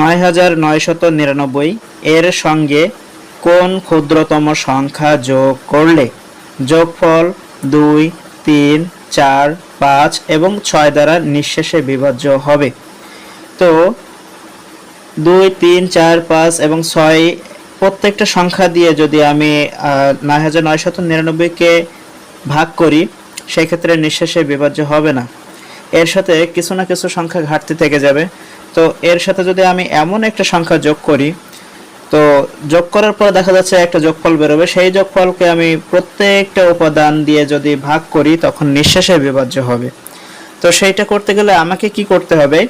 নয় হাজার নয়শত নিরানব্বই এর সঙ্গে কোন ক্ষুদ্রতম সংখ্যা যোগ করলে? যোগফল দুই, তিন, চার, পাঁচ এবং ছয় দ্বারা নিঃশেষে বিভাজ্য হবে। তো দুই, তিন, চার, পাঁচ এবং ছয় প্রত্যেকটা সংখ্যা দিয়ে যদি আমি নয় হাজার নয়শত নিরানব্বইকে ভাগ করি, সেক্ষেত্রে নিঃশেষে বিভাজ্য হবে না। এর সাথে কিছু না কিছু সংখ্যা ঘাটতি থেকে যাবে। তো এর সাথে যদি আমি এমন একটা সংখ্যা যোগ করি, তো যোগ করার পর দেখা যাচ্ছে একটা যোগফল বেরোবে। সেই যোগফলকে আমি প্রত্যেকটা উপাদান দিয়ে যদি ভাগ করি, তখন নিঃশেষে বিভাজ্য হবে। তো সেইটা করতে গেলে আমাকে কি করতে হবে?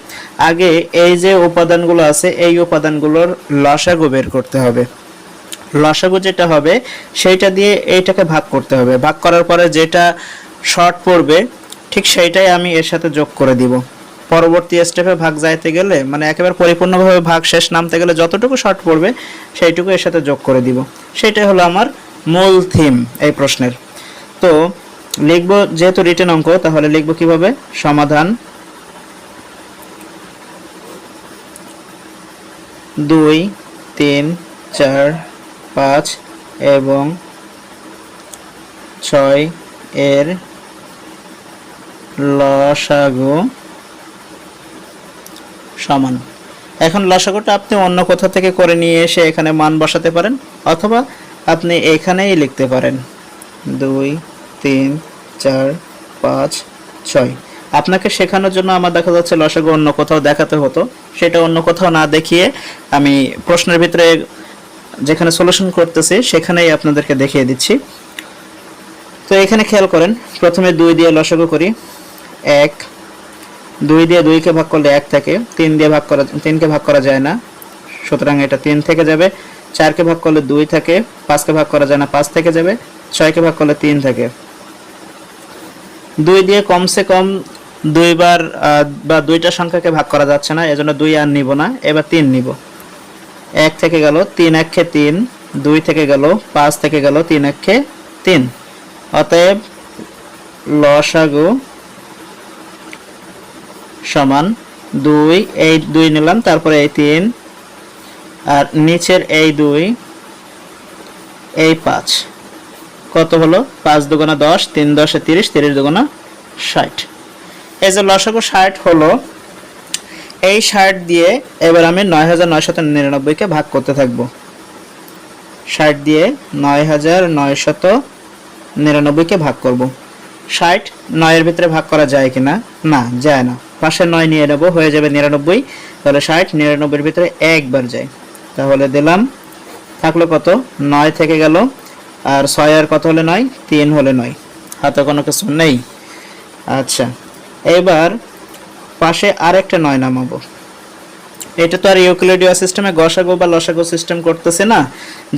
আগে এই যে উপাদানগুলো আছে, এই উপাদানগুলোর লসাগু বের করতে হবে। লসাগু যেটা হবে, সেইটা দিয়ে এইটাকে ভাগ করতে হবে। ভাগ করার পরে যেটা শর্ট পড়বে, ঠিক সেইটাই আমি এর সাথে যোগ করে দিব। পরবর্তী স্টেপে ভাগ যাইতে গেলে মানে একেবারে পরিপূর্ণভাবে ভাগ শেষ নামতে গেলে যতটুকু শর্ট পড়বে, সেইটুকু এর সাথে যোগ করে দিব। সেটাই হলো আমার মূল থিম এই প্রশ্নের। তো, লিখব যেহেতু রিটেন অঙ্ক, তাহলে লিখব কীভাবে? সমাধান দুই, তিন, চার, পাঁচ এবং ছয় এর লসাগু সমান এখন লসাগুটা আপনি অন্য কোথা থেকে করে নিয়ে এসে এখানে মান বসাতে পারেন, অথবা আপনি এখানেই লিখতে পারেন। দুই, তিন, চার, পাঁচ, ছয়। আপনাকে শেখানোর জন্য আমার দেখা যাচ্ছে লসাগু অন্য কোথাও দেখাতে হতো। সেটা অন্য কোথাও না দেখিয়ে আমি প্রশ্নের ভিতরে যেখানে সলিউশন করতেছি, সেখানেই আপনাদেরকে দেখিয়ে দিচ্ছি। তো এখানে খেয়াল করেন, প্রথমে দুই দিয়ে লসাগু করি। এক দুই দিয়ে দুইকে ভাগ করলে এক থাকে, তিন দিয়ে ভাগ করা তিনকে ভাগ করা যায় না। সুতরাং এটা তিন থেকে যাবে। চারকে ভাগ করলে দুই থাকে, পাঁচকে ভাগ করা যায় না, পাঁচ থেকে যাবে। ছয়কে ভাগ করলে তিন থাকে। দুই দিয়ে কমসে কম দুইবার বা দুইটা সংখ্যাকে ভাগ করা যাচ্ছে না, এজন্য দুই আর নিব না, এবার তিন নিব। এক থেকে গেল তিন একে তিন, দুই থেকে গেল পাঁচ থেকে গেল তিন একে তিন। অতএব লসাগু সমান দুই, এই দুই নিলাম, তারপরে এই তিন, আর নিচের এই দুই, এই পাঁচ। কত হলো? পাঁচ দুগুণা দশ, তিন দশে তিরিশ তিরিশ দুগুণা ষাট। এই যে লসাগু ষাট হলো, এই ষাট দিয়ে এবার আমি নয় হাজার নয়শত নিরানব্বইকে ভাগ করতে থাকব। ষাট দিয়ে নয় হাজার নয়শত নিরানব্বইকে ভাগ করব। ষাট নয়ের ভিতরে ভাগ করা যায় কি না না, যায় না। পাশে নয় নিয়ে নেব, হয়ে যাবে নিরানব্বই, তাহলে ষাট, নিরানব্বইয়ের ভিতরে একবার যায় তাহলে দিলাম, থাকল কত? নয় থেকে গেল, আর ছয় আর কত হলে নয়? তিন হলে নয়। হাতে কোনো কিছু নেই? আচ্ছা এবার পাশে আরেকটা নয় নামাবো। এটা তো আর ইউক্লিডিয়া সিস্টেমে গসাগো বা লসাগো সিস্টেম করতেছে না,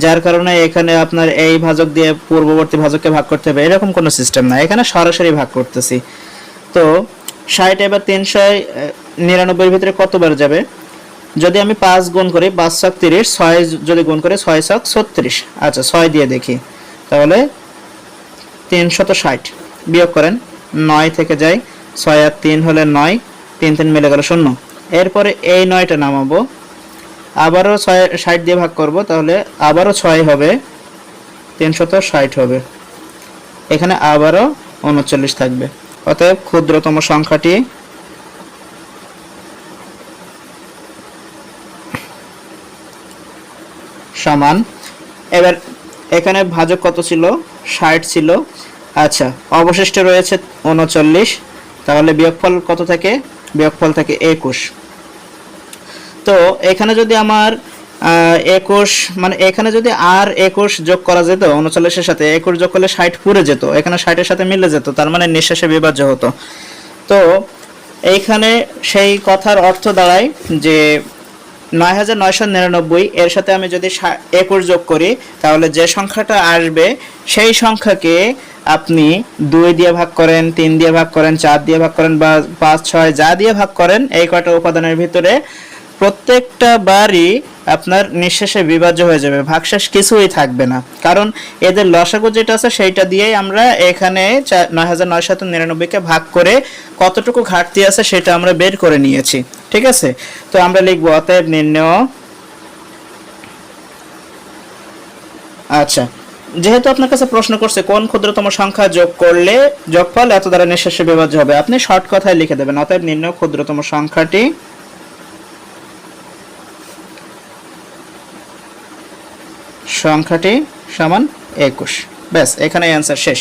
যার কারণে এখানে আপনার এই ভাজক দিয়ে পূর্ববর্তী ভাজককে ভাগ করতে হবে। এরকম কোনো সিস্টেম না, এখানে সরাসরি ভাগ করতেছি। তো ষাট এবার তিনশো নিরানব্বইয়ের ভিতরে কতবার যাবে? যদি আমি পাঁচ গুণ করি, পাঁচ ছক তিরিশ, ছয় যদি গুণ করি, ছয় ছক ছত্রিশ। আচ্ছা ছয় দিয়ে দেখি। তাহলে তিনশত ষাট। বিয়োগ করেন, নয় থেকে যায়, ছয় আর তিন হলে নয়, তিন তিন মিলে গেল শূন্য। এরপরে এই নয়টা নামাবো। আবারও ছয়, ষাট দিয়ে ভাগ করব, তাহলে আবারও ছয় হবে, তিনশত ষাট হবে। এখানে আবারও উনচল্লিশ থাকবে। অতএব ক্ষুদ্রতম সংখ্যাটি সমান। এবার এখানে ভাজক কত ছিল? ষাট ছিল। আচ্ছা অবশিষ্ট রয়েছে উনচল্লিশ। তাহলে বিয়োগফল কত থাকে? বিয়োগফল থাকে একুশ। তো এখানে যদি আমার একুশ মানে এখানে যদি আর একুশ যোগ করা যেত, উনচল্লিশের সাথে একুশ যোগ করলে ষাট পুরে যেত। এখানে ষাটের সাথে মিলে যেত, তার মানে নিঃশেষে বিভাজ্য হতো। তো এইখানে সেই কথার অর্থ দাঁড়ায় যে নয় হাজার নয়শো নিরানব্বই, এর সাথে আমি যদি একুশ যোগ করি, তাহলে যে সংখ্যাটা আসবে, সেই সংখ্যাকে আপনি দুই দিয়ে ভাগ করেন, তিন দিয়ে ভাগ করেন, চার দিয়ে ভাগ করেন বা পাঁচ, ছয়, যা দিয়ে ভাগ করেন, এই কয়টা উপাদানের ভিতরে প্রত্যেকটা বারই আপনার নিঃশ্বাসে বিভাজ্য হয়ে যাবে, ভাগশেষ কিছুই থাকবে না। কারণ এদের লসাগু যেটা আছে, সেইটা দিয়েই আমরা এখানে নয় নিরানব্বইকে ভাগ করে কতটুকু ঘাটতি আছে, সেটা আমরা বের করে নিয়েছি। ঠিক আছে? তো আমরা লিখব, অতএব নির্ণয়। আচ্ছা যেহেতু আপনার কাছে প্রশ্ন করছে, কোন ক্ষুদ্রতম সংখ্যা যোগ করলে যোগফল এত দ্বারা নিঃশেষে বিভাজ্য হবে? আপনি শর্ট কথায় লিখে দেবেন, অতএব নির্ণয় ক্ষুদ্রতম সংখ্যাটি সংখ্যাটি সমান একুশ। ব্যাস এখানে অ্যান্সার শেষ।